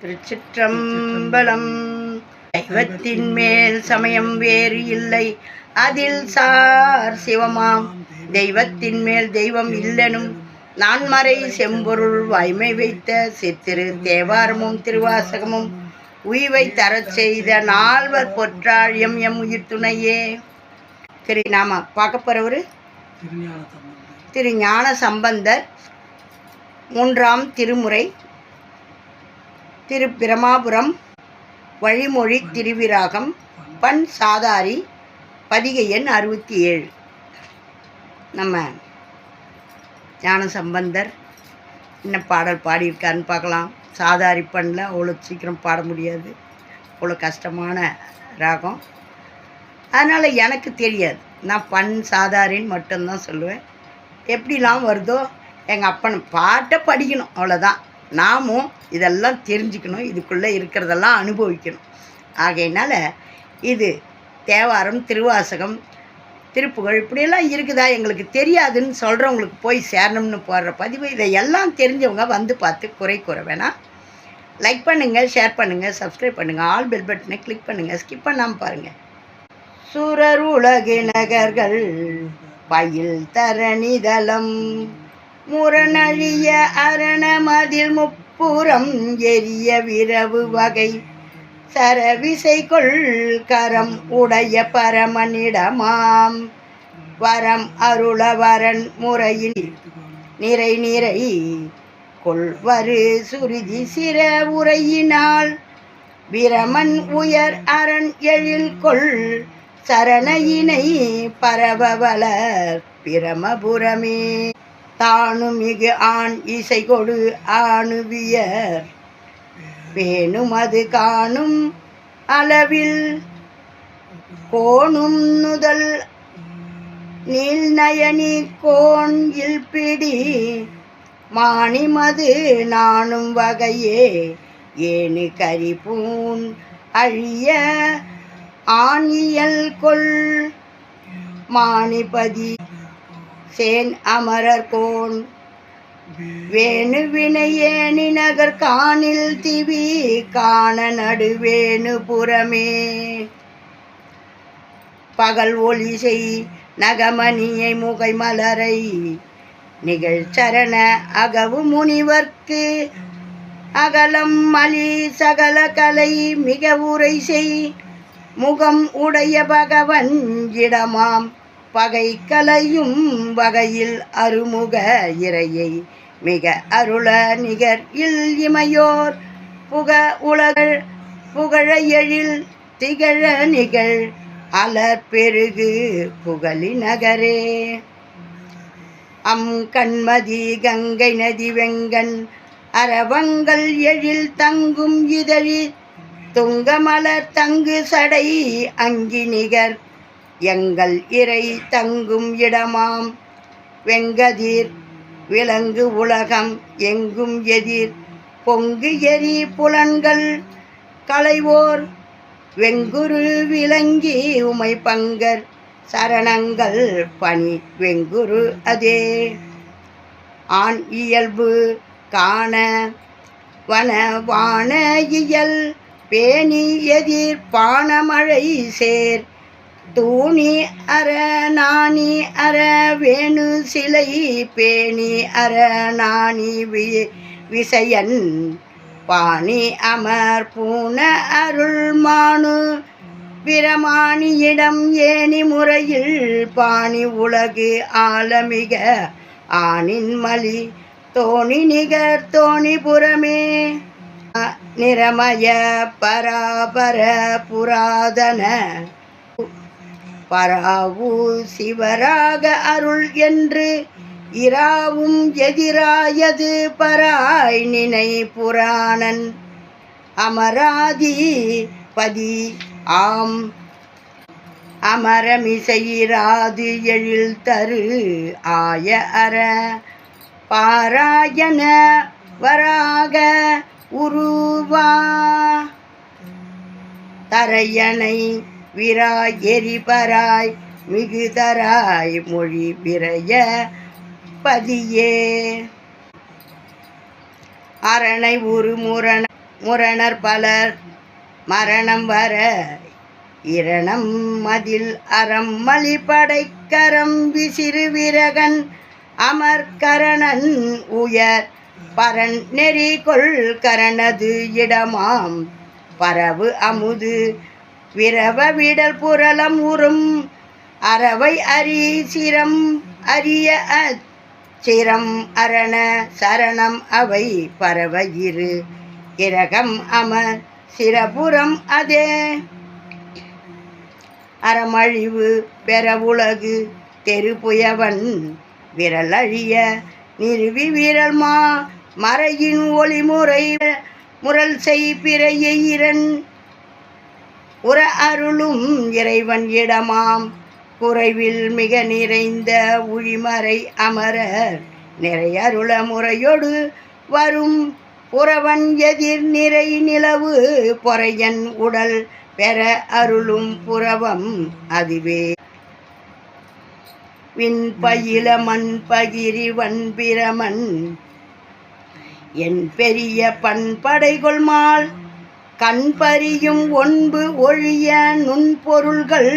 திருச்சிற்றம்பலம். தெய்வத்தின் மேல் சமயம் வேறு இல்லை. அதில் சார் சிவமாம். தெய்வத்தின் மேல் தெய்வம் இல்லெனும் நான்மறை செம்பொருள் வாய்மை வைத்த சித்திரு தேவாரமும் திருவாசகமும் உய்வை தரச் செய்த நால்வர் பொற்றாள் எம் எம் உயிர் துணையே. சரி நாம பார்க்க போகிறவர் திரு ஞான சம்பந்தர். மூன்றாம் திருமுறை. திரு பிரமாபுரம் வழிமொழி திருவிராகம் பண் சாதாரி பதிகை எண் அறுபத்தி ஏழு. நம்ம ஞான சம்பந்தர் என்ன பாடல் பாடியிருக்காருன்னு பார்க்கலாம். சாதாரி பண்ணில் அவ்வளோ சீக்கிரம் பாட முடியாது. அவ்வளோ கஷ்டமான ராகம். அதனால் எனக்கு தெரியாது. நான் பண் சாதாரின்னு மட்டும்தான் சொல்லுவேன். எப்படிலாம் வருதோ எங்கள் அப்பன் பாட்டை படிக்கணும் அவ்வளோதான். நாமும் இதெல்லாம் தெரிஞ்சுக்கணும் இதுக்குள்ளே இருக்கிறதெல்லாம் அனுபவிக்கணும். ஆகையினால் இது தேவாரம் திருவாசகம் திருப்புகழ் இப்படியெல்லாம் இருக்குதா எங்களுக்கு தெரியாதுன்னு சொல்கிறவங்களுக்கு போய் சேரணும்னு போடுற பதிவு இதை எல்லாம் தெரிஞ்சவங்க வந்து பார்த்து குறை கூற வேணாம். லைக் பண்ணுங்கள் ஷேர் பண்ணுங்கள் சப்ஸ்கிரைப் பண்ணுங்கள் ஆல் பெல் பட்டனை கிளிக் பண்ணுங்கள் ஸ்கிப் பண்ணாமல் பாருங்கள் சுரர் உலக நகர்கள் பயில் தரணிதலம் முரணழிய அரணமதில் முப்புறம் எரிய விரவு வகை. சரவிசை கொள் கரம் உடைய பரமனிடமாம். வரம் அருளவரன் முறையில் நிறை நிறை கொள்வரு சுருதி சிற உரையினால். பிரமன் உயர் அரண் எழில் கொள் சரணையினை பரவவலர் பிரமபுரமே. தானும் மிகு ஆண் இசை கொடு ஆணுவியர் பேணும் அது காணும் அளவில் கோணும் நுதல் நீல் நயனி கோன் இல்பிடி மாணிமது நானும் வகையே ஏனு கரிபூன் அழிய ஆணியல் கொள். மாணிபதி சேன் அமரர் கோன். வேணு நகர் காணில் திவி காண நடுவேணு புறமே. பகல் ஒளி செய் நகமணியை முகை மலரை நிகழ்ச்சரண அகவு முனிவர்க்கு. அகலம் மலி சகல கலை மிக உரை செய் முகம் உடைய பகவன் இடமாம். பகை கலையும் வகையில் அருமுக இறையை. மிக அருள நிகர் இல் இமையோர். புக உலகள் புகழ எழில் திகழ நிகழ். அலர் பெருகு புகழி நகரே. அம் கண்மதி கங்கை நதி வெங்கண் அரவங்கள் எழில் தங்கும் இதழி துங்கமலர் தங்கு சடை அங்கி நிகர். எங்கள் இறை தங்கும் இடமாம். வெங்கதிர் விலங்கு உலகம் எங்கும் எதிர். பொங்கு எரி புலன்கள் களைவோர். வெங்குரு விளங்கி உமை பங்கர். சரணங்கள் பணி வெங்குரு அதே. ஆண் இயல்பு காண வன வான இயல். பேணி எதிர் பானமழை சேர். தூணி அற நாணி அற வேணு சிலை பேணி அற நாணி வி விசயன் பாணி அமர் பூன அருள் மானு. பிரமாணியிடம் ஏனி முறையில் பாணி உலகு ஆலமிக ஆணின் மலி. தோணி நிகர் தோணிபுரமே நிறமய பராபர புராதன பராவு சிவராக அருள் என்று இராவும் எதிராயது பராய் நினை புராணன். அமராதி பதி ஆம். அமரமிசையிராது எழில் தரு ஆய அற. பாராயண வராக உருவா. தரையணை விராய் எரிபராய் மிகுதராய் மொழி விரைய பதியே. அரணை ஒரு முரண முரணர் பலர் மரணம் வர இரணம் மதில் அறம் மலிபடைக்கரம் விசிறு விரகன் அமர்கரணன் உயர் பரன் நெறி கொள் கரணது இடமாம் பரவு அமுது விரவ விடல் புரளம் உறும். அறவை அரி சிரம் அரிய அ- சிரம் அரண சரணம் அவை பரவ இரு. இரகம் அமர் சிரபுரம் அதே. அறமழிவு பெறவுலகு தெருபுயவன் விரலழிய நிறுவி வீரல் மா. மறையின் ஒளிமுறை முரல் செய் பிறையை இரண் உற அருளும் இறைவன் இடமாம். குறைவில் மிக நிறைந்த உழிமறை அமரர் நிறைய அருள முறையொடு வரும். புறவன் எதிர் நிறை நிலவு பொறையன் உடல் பெற அருளும் புறவம் அதுவே. விண்பயில மண் பகிரி வன்பிரமன் என் பெரிய பண்படைகொள்மால் கண்பறியும் ஒன்பு ஒழிய நுண்பொருள்கள்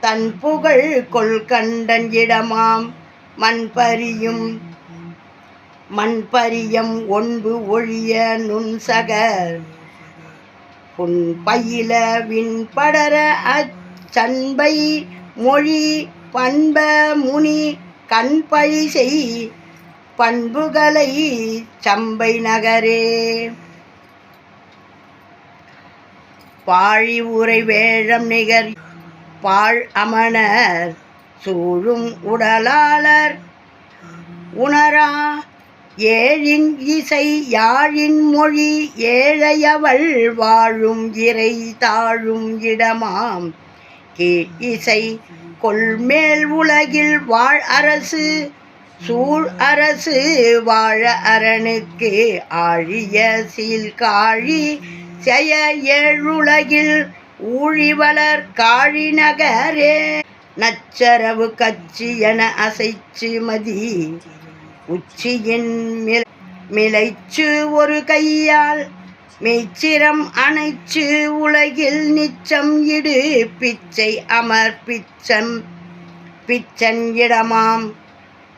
தன் புகழ் கொள்கண்டன் இடமாம். மண்பறியும் மண்பரியம் ஒன்பு ஒழிய நுண்சகர் புன் பயில விண்படர அச்சண்பை மொழி பண்ப முனி கண்பழி செய் பண்புகளை சம்பை நகரே. பாழி உரை வேழம் நிகர் பாழ் அமணர் சூழும் உடலாளர் உணரா ஏழின் இசை யாழின் மொழி ஏழையவள் வாழும் இறை தாழும் இடமாம். கே இசை கொள்மேல் உலகில் வாழ் அரசு சூழ் அரசு வாழ அரணுக்கு ஆழிய சீல் காழி செய ஏழுலகில் ஊழிவளர் காழி நகரே நச்சரவு கச்சி என அசைச்சு மதி. உச்சியின் மில் மிளைச்சு ஒரு கையால் மெய்ச்சிரம் அணைச்சு உலகில் நிச்சம் இடு. பிச்சை அமர் பிச்சம் பிச்சன் இடமாம்.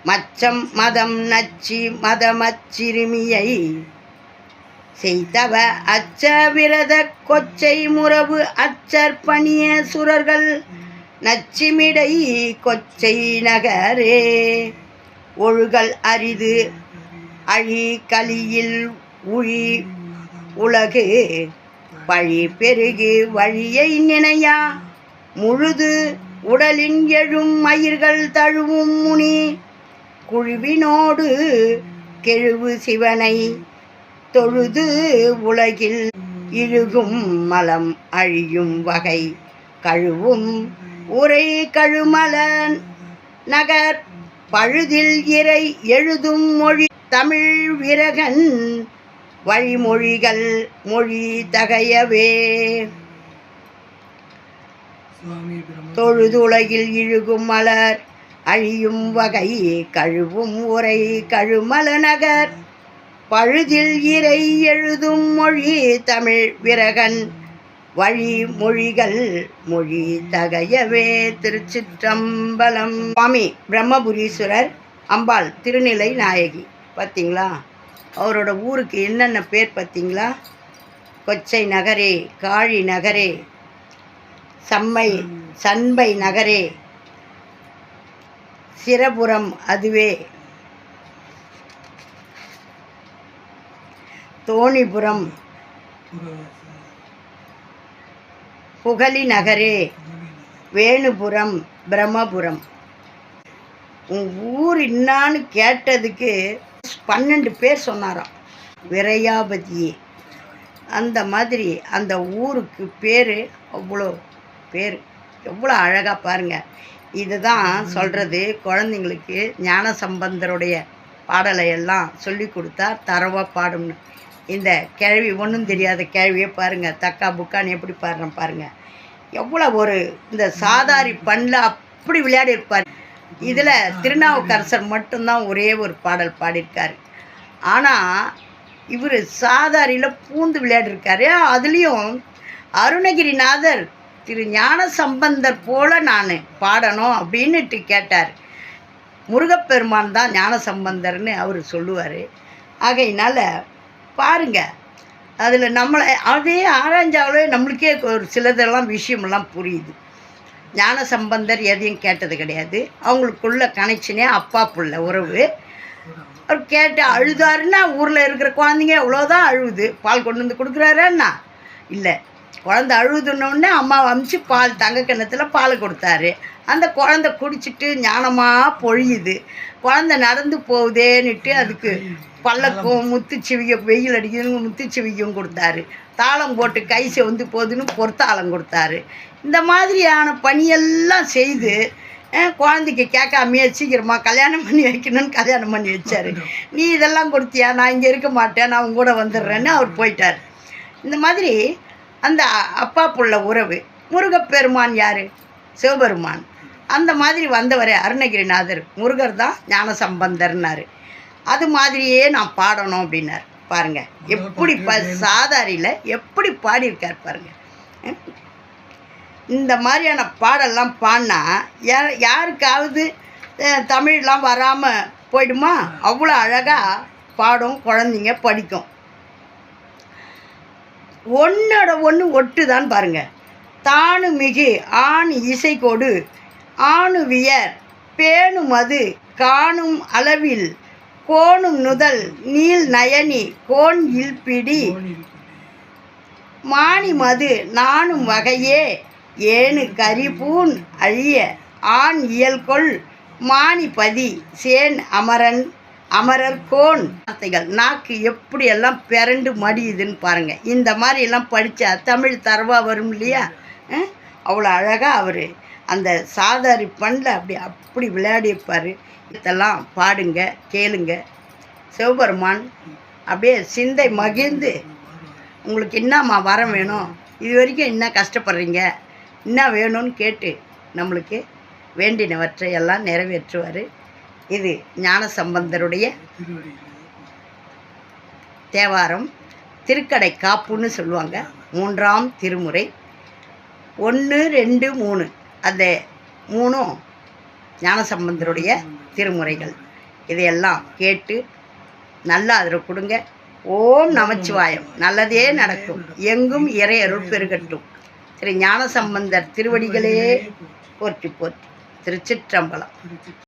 மச்சம் மதம் நச்சி மதமச்சிறுமியை செய்தவ அச்ச விரத கொச்சை முறவு அச்சற்பணிய சுரர்கள் நச்சிமிடை கொச்சை நகரே. ஒழுகல் அரிது அழி கலியில் உழி உலகு பழி பெருகு வழியை நினையா. முழுது உடலின் எழும் மயிர்கள் தழுவும் முனி குழுவினோடு கெழுவு சிவனை தொழுது உலகில் இழுகும் மலம் அழியும் வகை கழுவும் உரை கழுமல நகர் பழுதில் இறை எழுதும் மொழி தமிழ் விரகன் வழிமொழிகள் மொழி தகையவே. தொழுதுலகில் இழுகும் மலர் அழியும் வகை கழுவும் உரை கழுமல நகர் பழுதில் இறை எழுதும் மொழி தமிழ் விரகன். வழி மொழிகள் மொழி தகையவே திருச்சிற்றம்பலம். சுவாமி பிரம்மபுரீஸ்வரர் அம்பாள் திருநிலை நாயகி பார்த்தீங்களா அவரோட ஊருக்கு என்னென்ன பேர் பார்த்தீங்களா கொச்சை நகரே காழி நகரே சம்மை சண்பை நகரே சிரபுரம் அதுவே. தோணிபுரம். புற புகழி நகரே வேணுபுரம் பிரம்மபுரம். உன் ஊர் இன்னான்னு கேட்டதுக்கு பன்னெண்டு பேர் சொன்னாராம். விரையாபதியே. அந்த மாதிரி அந்த ஊருக்கு பேர் அவ்வளோ பேர். எவ்வளோ அழகாக பாருங்கள் இதுதான் சொல்கிறது குழந்தைங்களுக்கு ஞான சம்பந்தருடைய பாடலை எல்லாம் சொல்லி கொடுத்தா தரவாக பாடும்னு. இந்த கிழவி ஒன்றும் தெரியாத கிழவியை பாருங்கள் தக்கா புக்கான்னு எப்படி பாடுறேன் பாருங்கள் எவ்வளோ ஒரு இந்த சாதாரி பண்ணில் அப்படி விளையாடி இருப்பார் இதில் திருநாவுக்கரசர் மட்டும்தான் ஒரே ஒரு பாடல் பாடியிருக்கார். ஆனால் இவர் சாதாரியில் பூந்து விளையாடிருக்காரு அதுலேயும் அருணகிரிநாதர் திரு ஞான சம்பந்தர் போல் நான் பாடணும் அப்படின்னுட்டு கேட்டார். முருகப்பெருமான் தான் ஞான சம்பந்தர்னு அவர் சொல்லுவார். ஆகையினால் பாருங்க. அதில் நம்மளை அதே ஆராய்ஞ்சாலே நம்மளுக்கே ஒரு சிலதெல்லாம் விஷயமெல்லாம் புரியுது. ஞான சம்பந்தர் எதையும் கேட்டது கிடையாது. அவங்களுக்குள்ள கனெக்ஷனே அப்பா புள்ள உறவு. அவர் கேட்டு அழுதாருன்னா ஊரில் இருக்கிற குழந்தைங்க எவ்வளோதான் அழுகுது பால் கொண்டு வந்து கொடுக்குறாருன்னா இல்லை. குழந்தை அழுதுனோடனே அம்மா அமிச்சு பால் தங்க கிணத்துல பால் கொடுத்தாரு. அந்த குழந்தை குடிச்சிட்டு ஞானமாக பொழியுது. குழந்தை நடந்து போகுதேன்னுட்டு அதுக்கு பல்லக்கும் முத்துச்சிவியும் வெயில் அடிக்குதுன்னு முத்துச்சிவியும் கொடுத்தாரு. தாளம் போட்டு கை செவந்து போகுதுன்னு பொறுத்தாளம் கொடுத்தாரு. இந்த மாதிரியான பணியெல்லாம் செய்து குழந்தைக்கு கேட்காமையே சீக்கிரமாக கல்யாணம் பண்ணி வைக்கணும்னு கல்யாணம் பண்ணி வச்சார். நீ இதெல்லாம் கொடுத்தியா? நான் இங்கே இருக்க மாட்டேன் நான் உங்க கூட வந்துடுறேன்னு அவர் போயிட்டார். இந்த மாதிரி அந்த அப்பா புள்ள உறவு. முருகப்பெருமான் யார்? சிவபெருமான். அந்த மாதிரி வந்தவர் அருணகிரிநாதர். முருகர் தான் ஞான சம்பந்தர்னாரு அது மாதிரியே நான் பாடணும் அப்படின்னார். பாருங்க. எப்படி ப சாதாரியில் எப்படி பாடியிருக்கார் பாருங்க. ம்? இந்த மாதிரியான பாடெல்லாம் பாடினா யா யாருக்காவது தமிழ்லாம் வராமல் போயிடுமா? அவ்வளோ அழகாக பாடும் குழந்தைங்க படிக்கும். ஒன்னோட ஒன்று ஒட்டு தான் பாருங்க. தானு மிகு ஆண் இசைக்கொடு ஆணுவியர் பேணும் அது காணும் அளவில் கோணும் நுதல் நீல் நயனி கோன் இல்பிடி. மானி மது நானும் வகையே ஏனு கரிபூன் அழிய ஆண் இயல்கொள் மானிபதி சேன் அமரன் அமரர் கோன் வார்த்தைகள். நாக்கு எப்படியெல்லாம் பிறண்டு மடியுதுன்னு பாருங்கள் இந்த மாதிரியெல்லாம் படித்தா தமிழ் தரவா வரும் இல்லையா? அவ்வளோ அழகாக அவர் அந்த சாதாரி பண்ணில் அப்படி அப்படி விளையாடிப்பார் இதெல்லாம் பாடுங்க கேளுங்க. சிவபெருமான் அப்படியே சிந்தை மகிழ்ந்து உங்களுக்கு என்னம்மா வரம் வேணும்? இது வரைக்கும் என்ன கஷ்டப்படுறீங்க? என்ன வேணும்னு கேட்டு நம்மளுக்கு வேண்டினவற்றை எல்லாம் நிறைவேற்றுவார். இது ஞான சம்பந்தருடைய தேவாரம். திருக்கடை காப்புன்னு சொல்லுவாங்க. மூன்றாம் திருமுறை. ஒன்று ரெண்டு மூணு. அந்த மூணும் ஞானசம்பந்தருடைய திருமுறைகள். இதையெல்லாம் கேட்டு நல்லா அதில் கொடுங்க. ஓம் நமச்சிவாயம். நல்லதே நடக்கும். எங்கும் இறை அருள் பெருகட்டும். திரு ஞானசம்பந்தர் திருவடிகளே போற்றி போற்றி. திருச்சிற்றம்பலம்.